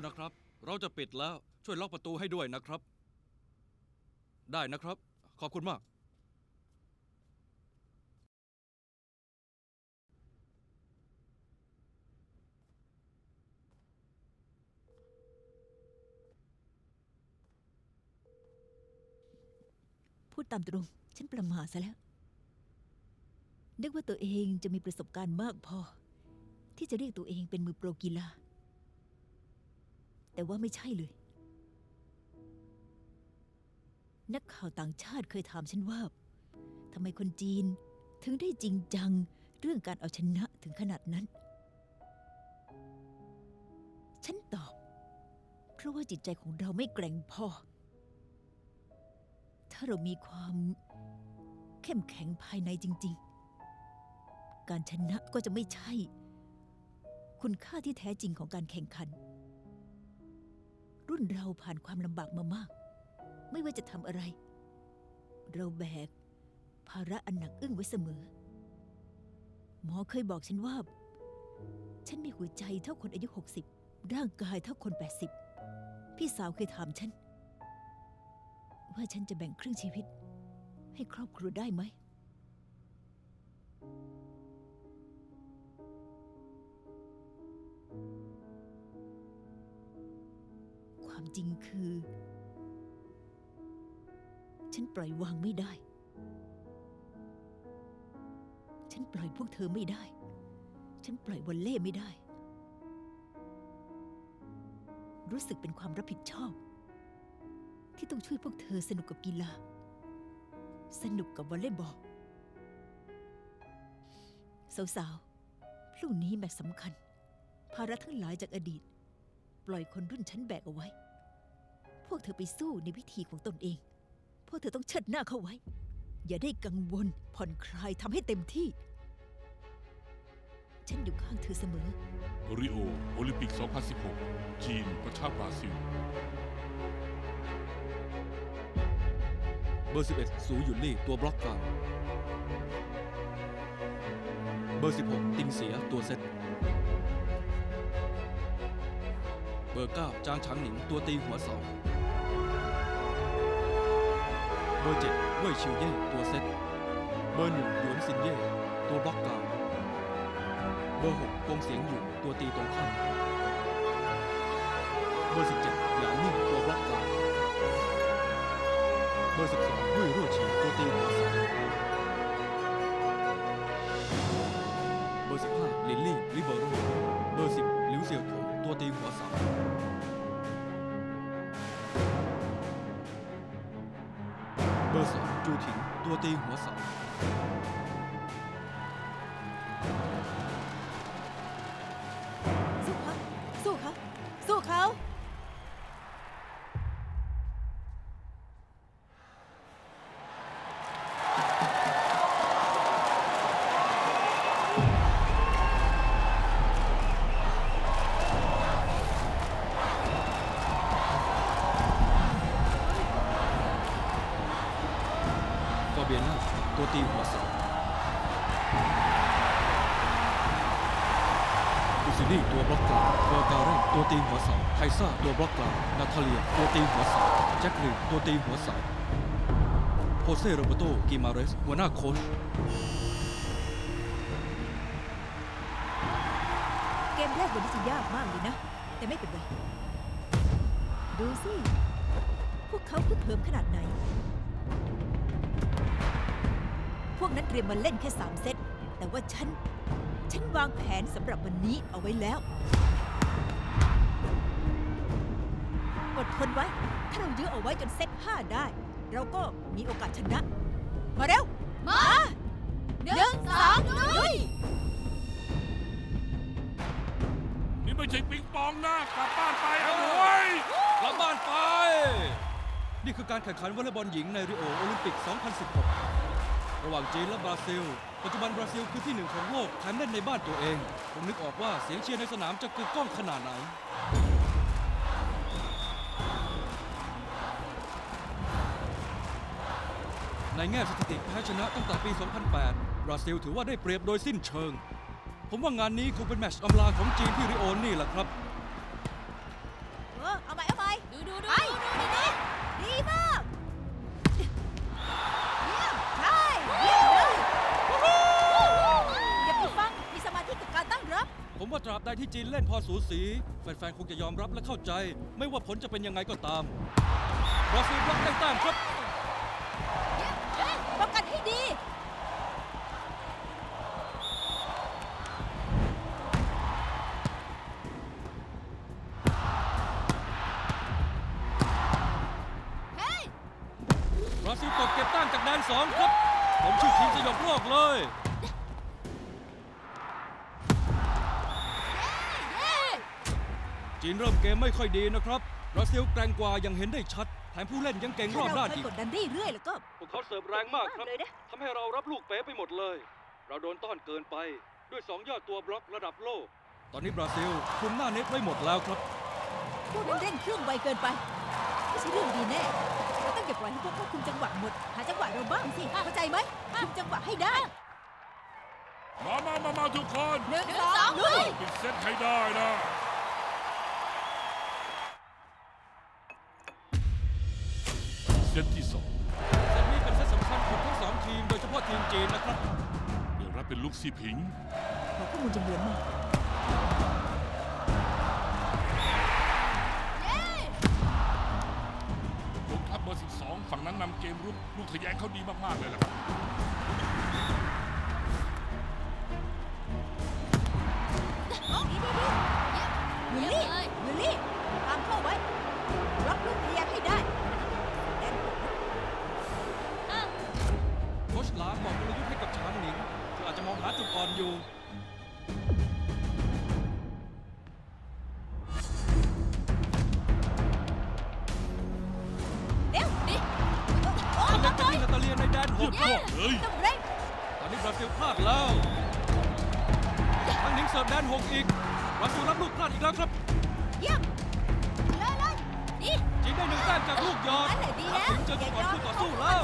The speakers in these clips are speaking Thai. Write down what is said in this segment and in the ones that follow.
ษนะครับ เราจะปิดแล้วช่วยล็อกประตูให้ด้วยนะครับ ได้นะครับ ขอบคุณมาก พูดตามตรง ฉันประมาทซะแล้ว นึกว่าตัวเองจะมีประสบการณ์มากพอ ที่จะเรียกตัวเองเป็นมือโปรกีฬา แต่ว่าไม่ใช่เลย นักข่าวต่างชาติเคยถามฉันว่าทำไมคนจีนถึงได้จริงจังเรื่องการเอาชนะถึงขนาดนั้น ฉันตอบ เพราะว่าจิตใจของเราไม่แกร่งพอ ถ้าเรามีความเข้มแข็งภายในจริง ๆ การชนะก็จะไม่ใช่ คุณค่าที่แท้จริงของการแข่งขัน รุ่นเราผ่านความลำบากมามาก ไม่ว่าจะทำอะไร เราแบก ภาระอันหนักอึ้งไว้เสมอ หมอเคยบอกฉันว่า ฉันมีหัวใจเท่าคนอายุ 60 ร่างกายเท่าคน 80 พี่สาวเคยถามฉัน ว่าฉันจะแบ่งครึ่งชีวิต ให้ครอบครัวได้ไหม ความจริงคือ ฉันปล่อยวางไม่ได้ ฉันปล่อยพวกเธอไม่ได้ ฉันปล่อยวอลเล่ไม่ได้ รู้สึกเป็นความรับผิดชอบ ที่ต้องช่วยพวกเธอสนุกกับกีฬา สนุกกับวอลเลย์บอลสาวๆ พรุ่งนี้แมตสำคัญ ภาระทั้งหลายจากอดีต ปล่อยคนรุ่นฉันแบกเอาไว้ พวกเธอไปสู้ในวิธีของตนเอง พวกเธอต้องเชิดหน้าเข้าไว้ อย่าได้กังวลผ่อนคลายทำให้เต็มที่ ฉันอยู่ข้างเธอเสมอ ริโอโอลิมปิก 2016 จีนประชาบราซิล เบอร์ 11 สูหยุนลี่ ตัวบล็อกกลาง เบอร์ 16 ติงเสีย ตัวเซต เบอร์ 9 จางฉางหนิง ตัวตีหัวเสา เบอร์7เว่ยชิวเย่ตัวเซตเบอร์1หยวนซินเย่ตัวบล็อกกลางเบอร์6กกงเสียงอยู่ตัวตีตรงข้ามเบอร์17หยางนิ่งตัวบล็อกกลางเบอร์12รุ่ยรั่วฉีตัวตีหัวสาเบอร์15ลินลี่ลิเบอร์โรเบอร์10หลิวเสี่ยวถงตัวตีหัวสาเบอร์2จูถิ ไทซ่าตัวบล็อกกลางนาทาเลีย ตัวตีหัวเสาแจ็คลินตัวตีหัวเสาโฮเซโรเบโตกิมาเรส หัวหน้าโค้ชเกมแรกวันนี้จะยากมากเลยนะ แต่ไม่เป็นไร ดูสิ พวกเขาพึกเหิมขนาดไหน พวกนั้นเตรียมมาเล่นแค่สามเซตแต่ว่าฉัน ฉันวางแผนสำหรับวันนี้เอาไว้แล้ว อดทนไว้ ถ้าเรายื้อเอาไว้จนเซตห้าได้ เราก็มีโอกาสชนะ มาเร็ว มาหนึ่งสองลุย นี่ไม่ใช่ปิงปองนะกลับบ้านไปเอาหน่วยกลับบ้านไป นี่คือการแข่งขันวอลเลย์บอลหญิงในริโอโอลิมปิก 2016 ระหว่างจีนและบราซิล ปัจจุบันบราซิลคือที่หนึ่งของโลกแถมเล่นในบ้านตัวเอง ผมนึกออกว่าเสียงเชียร์ในสนามจะกึกก้องขนาดไหน ในแง่สถิติแพ้ชนะตั้งแต่ปี 2008 บราซิลถือว่าได้เปรียบโดยสิ้นเชิง ผมว่างานนี้คงเป็นแมตช์อำลาของจีนที่ริโอนนี่แหละครับ เออเอาไปเอาไปดูดูดูดูดูดูดีมากเยี่ยมใช่เย่ยเลยอย่าฟังมีสมาธิกับการตั้งรับ ผมว่าตราบใดที่จีนเล่นพอสูสี แฟนๆ คงจะยอมรับและเข้าใจ ไม่ว่าผลจะเป็นยังไงก็ตาม บราซิลรับได้ตามครับ ป้องกันให้ดีบราซิลตบเก็บแต้มจากแดนสองครับ ผมชื่อทีมสยบโลกเลยจีนเริ่มเกมไม่ค่อยดีนะครับ บราซิลแกร่งกว่ายังเห็นได้ชัด แถมผู้เล่นยังเก่งรถ้าอบเราด้านเคยอีก กดดันเรื่อยๆแล้วก็ พวกเขาเสิร์ฟแรงมากครับเลยนะ ทำให้เรารับลูกเป๊ะไปหมดเลย เราโดนต้อนเกินไป ด้วยสองยอดตัวบล็อกระดับโลก ตอนนี้บราซิลคุมหน้าเน็ตไว้หมดแล้วครับ พวกนั้นเร่งเครื่องไวเกินไป ไม่ใช่เรื่องดีแน่เราต้องอย่าปล่อยให้พวกเขาคุมจังหวะหมด หาจังหวะเราบ้างสิเข้าใจไหมคุมจังหวะให้ได้มามามามาทุกคนหนึ่งสองลุย ปิดเซตให้ได้นะ เซตที่สองเซตนี้เป็นเซตสำคัญของทั้งสองทีม โดยเฉพาะทีมจีนนะครับ เดี๋ยวรับเป็นลูกซีผิง ขอข้อมูลจำนวนมากลงทัพเบอร์ 12 ฝั่งนั้นนำเกมรุกลูกทะแยงเขาดีมาก ๆ เลยล่ะครับ นิงเสิร์ฟแดนหกอีกบราซิลรับลูกพลาดอีกแล้วครับ เยี่ยมเลยเลยนี่จีนได้หนึ่งแต้มจากลูกยอดนั่นแหละดีทัพแล้วสิงเจอจุดอ่อนคู่ต่อสู้แล้ว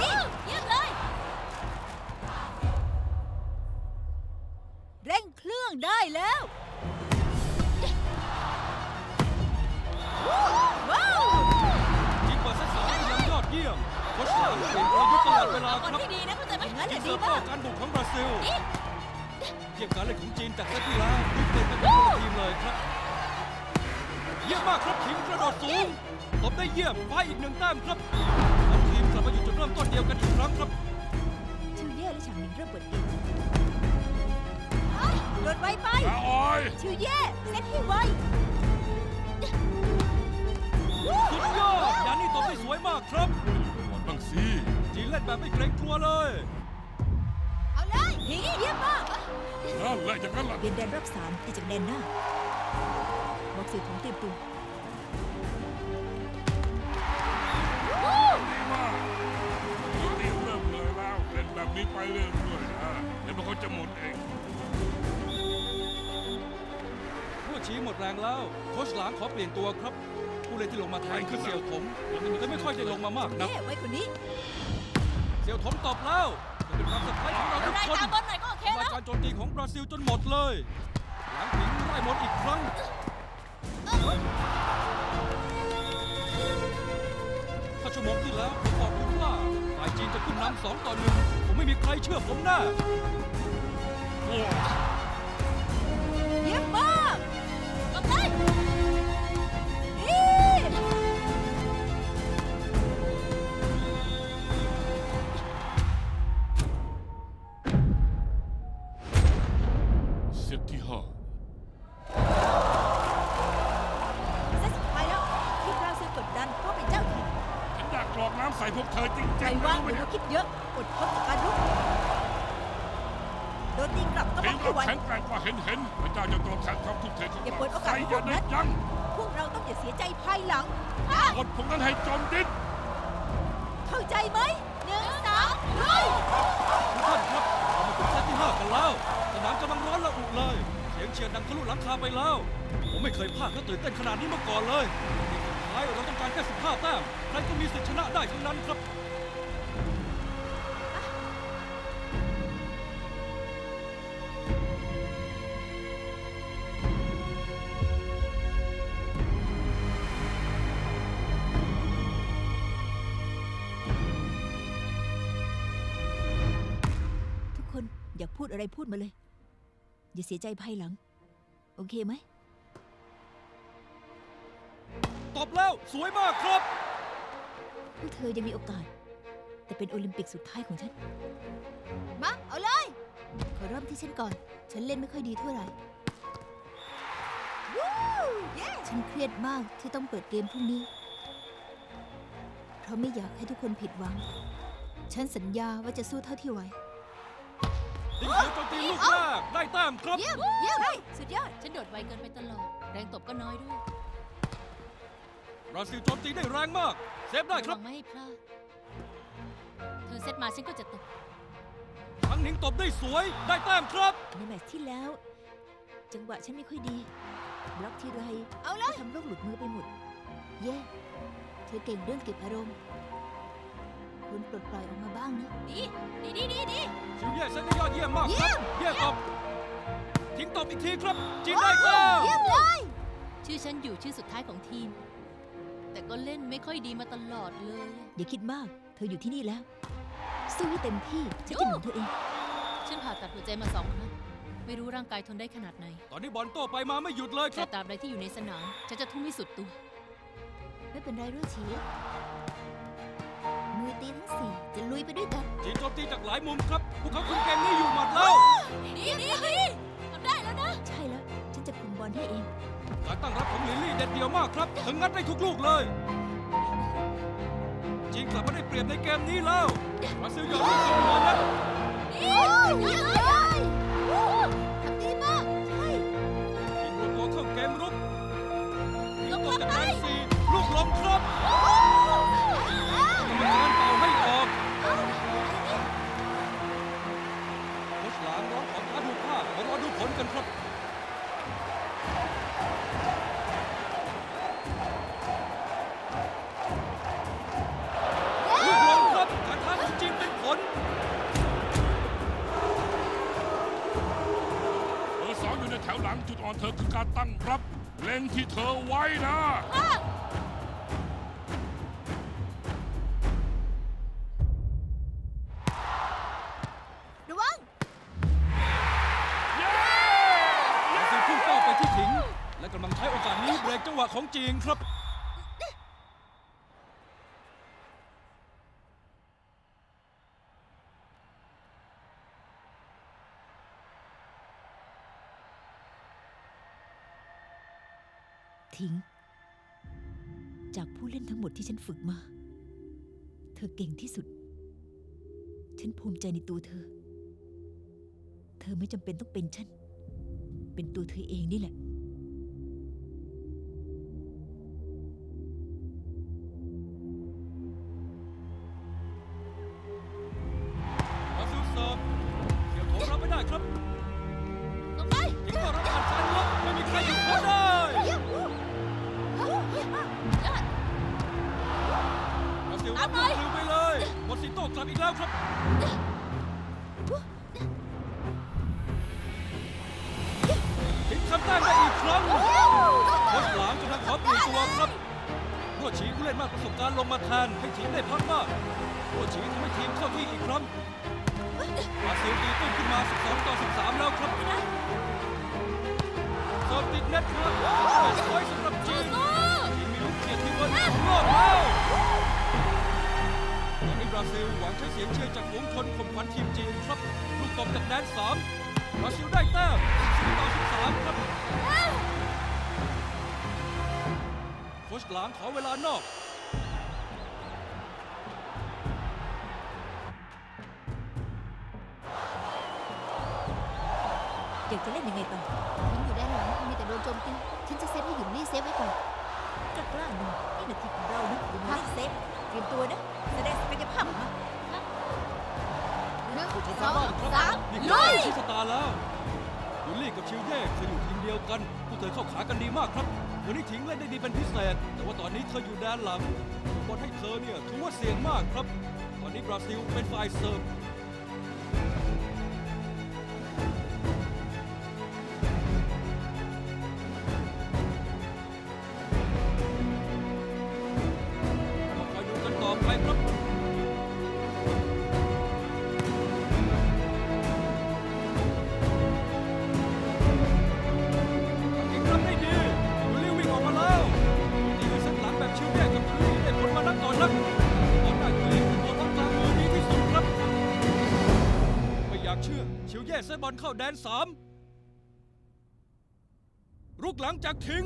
นี่เยี่ยมเลย เร่งเครื่องได้แล้วว้าวจีนเปิดเซตสองที่ยังยอดเยี่ยมโค้ชหลามเปลี่ยนกลยุทธ์ตลอดเวลาครับที่ดีนะเข้าใจไหมงั้นแหจีละนดีเสิร์ฟมากเข้าการบุกของบราซิล เทียบการเล่นของจีนจากเซตที่แล้วดูเปลี่ยนไปเป็นคนละทีมเลยครับ เยี่ยมมากครับทีมกระโดดสูงตบได้เยี่ยมคว้าอีกหนึ่งแต้มครับสองทีมกลับมาอยู่จุดเริ่มต้นเดียวกันอีกครั้งครับชื่อเย่และฉางหนิงเริ่มเปิดเกมโดดไวไปตาออย ชื่อเย่เซตให้ไวสุดยอดยานี่ตบได้สวยมากครับ หมดบ้างสิจีนเล่นแบบไม่เกรงกลัวเลย เอาเลยเยี่ยมมาก นั่นแหละอย่างนั้นล่ะเปลี่ยนแดนรอบสามตีจากแดนหน้าบอกสื่อของเตรียมตัว ดีมากลูกทีมเริ่มเลยแล้วเล่นแบบนี้ไปเรื่อยๆนะเดี๋ยวมันก็จะหมดเองผู้ชี้หมดแรงแล้ว โค้ชหลางขอเปลี่ยนตัวครับ ผู้เล่นที่ลงมาแทนคือเสี่ยวถมแต่ไม่ค่อยได้ลงมามากนักเย่ไว้คนนี้เสี่ยวถมตอบแล้วจะเป็นความสำคัญของเราทุกคนบอลหน่อยก็โอ เคทำลายการโจมตีของบราซิลจนหมดเลย หลังผิงได้หมดอีกครั้ง ถ้าชั่วโมงที่แล้วผมบอกคุณว่าฝ่ายจีนจะขึ้นนำสองต่อหนึ่งผมไม่มีใครเชื่อผมแน่โอ้เยี่ยมมากกำเลย กกรอกน้ำใส่พวกเธอจริงๆใจว่างหรือว่าคิดเยอะอดทนกับการรุกโดนตีกลับก็ทีไม่มให้เราไหวแข็งแกร่งกว่าเห็นเห็นๆพระเจ้าจะตรวจขัดความทุกข์เธออย่าเปิดโอกาสใครให้อพวย่ากนั้ได้นยังพวกเราต้องอย่าเสียใจภายหลังกดพวกนั้นให้จมดินเข้าใจไหมหนึ่งสองลุยทุกท่านครับเรามาถึงเซตที่5กันแล้วสนามกำลังร้อนระอุเลยเสียงเชียร์ดังทะลุหลังคาไปแล้วผมไม่เคยพลาดและตื่นเต้นขนาดนี้มาก่อนเลย แค่15แต้มใครก็มีสิทธิชนะได้ทั้งนั้นครับ ทุกคนอยากพูดอะไรพูดมาเลย อย่าเสียใจภายหลัง โอเคไหม ตบแล้ว สวยมากครับ พวกเธอยังมีโอกาส แต่เป็นโอลิมปิกสุดท้ายของฉัน มา เอาเลย ขอเริ่มที่ฉันก่อน ฉันเล่นไม่ค่อยดีเท่าไหร่ฉันเครียดมากที่ต้องเปิดเกมพรุ่งนี้ เพราะไม่อยากให้ทุกคนผิดหวัง ฉันสัญญาว่าจะสู้เท่าที่ไหวดิงเขียวโจมตีลูกแรกได้แต้มครับ เยี่ยมเยี่ยมสุดยอด ฉันโดดไวเกินไปตลอด แรงตบก็น้อยด้วย บราซิลโจมตีได้แรงมาก เซฟได้คระรัวับงไม่ให้พลาด เธอเซตมาฉันก็จะตบทั้งหนิงตบได้สวยได้แต้มครับ ในแมตช์ที่แล้ว จังหวะฉันไม่ค่อยดี บล็อกทีไรเอาเลก็ยทำลูกหลุดมือไปหมด เย่เธอเก่งเรื่องเก็บอารมณ์คุณปลดปล่อยออกมาบ้างนะ ดีดีดีดีดีชิวเย่เซตได้ยอดเยี่ยมมากครับ เยี่ยมตบทิ้งตบอีกทีครับ จีนได้ว้าวแต้ม เยี่ยมเลย ชื่อฉันอยู่ชื่อสุดท้ายของทีมแต่ ก็เล่นไม่ค่อยดีมาตลอดเลย อย่าคิดมาก เธออยู่ที่นี่แล้ว สู้ให้เต็มที่ ฉันจะหนุนเธอเอง ฉันผ่าตัดหัวใจมาสองครั้งไม่รู้ร่างกายทนได้ขนาดไหน ตอนนี้บอลโต้ไปมาไม่หยุดเลยคแต่รับ ตราบใดที่อยู่ในสนาม ฉันจะทุ่มให้สุดตัว ไม่เป็นไรด้วยฉีมือตีทั้งสี่จะลุยไปด้วยกันจีนโจมตีจากหลายมุมครับ พวกเขาคุมเกมนี้อยู่หมัดแล้วดีดีดีทำได้แล้วนะ ใช่แล้ว ฉันจะคุมบอลให้เอง การตั้งรับของลิลลี่เด็ดเดี่ยวมากครับถึงงัดได้ทุกลูกเลย จีนกลับมาได้เปรียบในเกมนี้แล้วบราซิลยอมลูกเสมอนะโอ้ยเยี่ยมเลยทำดีมากจีนรวมตัวเข้าเกมรุกยิงตกจากแดนสี่ลูกลมครับ คือการตั้งรับ เล็งที่เธอไว้นะ ระวัง เย้บราซิลพุ่งเป้าไปที่ถิง และกำลังใช้โอกาสนี้เบรกจังหวะของจีนครับ ทิ้ง จากผู้เล่นทั้งหมดที่ฉันฝึกมา เธอเก่งที่สุด ฉันภูมิใจในตัวเธอ เธอไม่จำเป็นต้องเป็นฉัน เป็นตัวเธอเองนี่แหละ แล้วครับถิงทำได้ได้อีกครั้งโค้ชหลามกำลังขอเปลี่ยนตัวครับรัวฉีผู้เล่นมากประสบการณ์ลงมาแทนให้ทีมได้พักบ้างรัวฉีทำให้ทีมเข้าที่ ซิลหวังใช้เสียงเชียร์จากฝูงชนข่มขวัญทีมจีนครับ ลูกตบจากแดนสามบราซิลได้แต้ม14ต่อ13 ครับโค้ชหลามขอเวลานอกอยาก สทาองงบ้านครับสามนี่ลุคือยชิสตาร์แล้วยูลี่กับชิวเย่เคยอยู่ทีมเดียวกันพวกเธอเข้าขากันดีมากครับ วันนี้ถิงเล่นได้ดีเป็นพิเศษ แต่ว่าตอนนี้เธออยู่ด้านหลังบอลให้เธอเนี่ยถือว่าเสี่ยงมากครับ ตอนนี้บราซิลเป็นฝ่ายเสิร์ฟ บอลเข้าแดนสามรุกหลังจากทิ้ง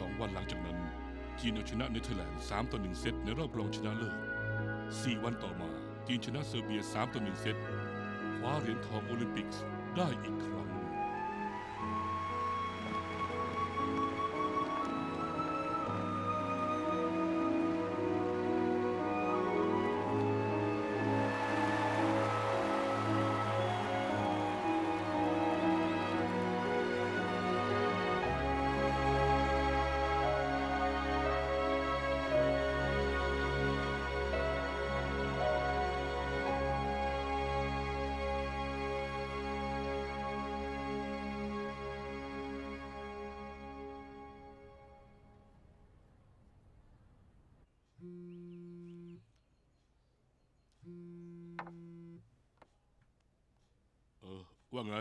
สองวันหลังจากนั้น จีนเอาชนะเนเธอร์แลนด์3ต่อ1เซตในรอบรองชนะเลิศ4วันต่อมาจีนชนะเซอร์เบีย3ต่อ1เซตคว้าเหรียญทองโอลิมปิกได้อีกครั้ง เออว่าไง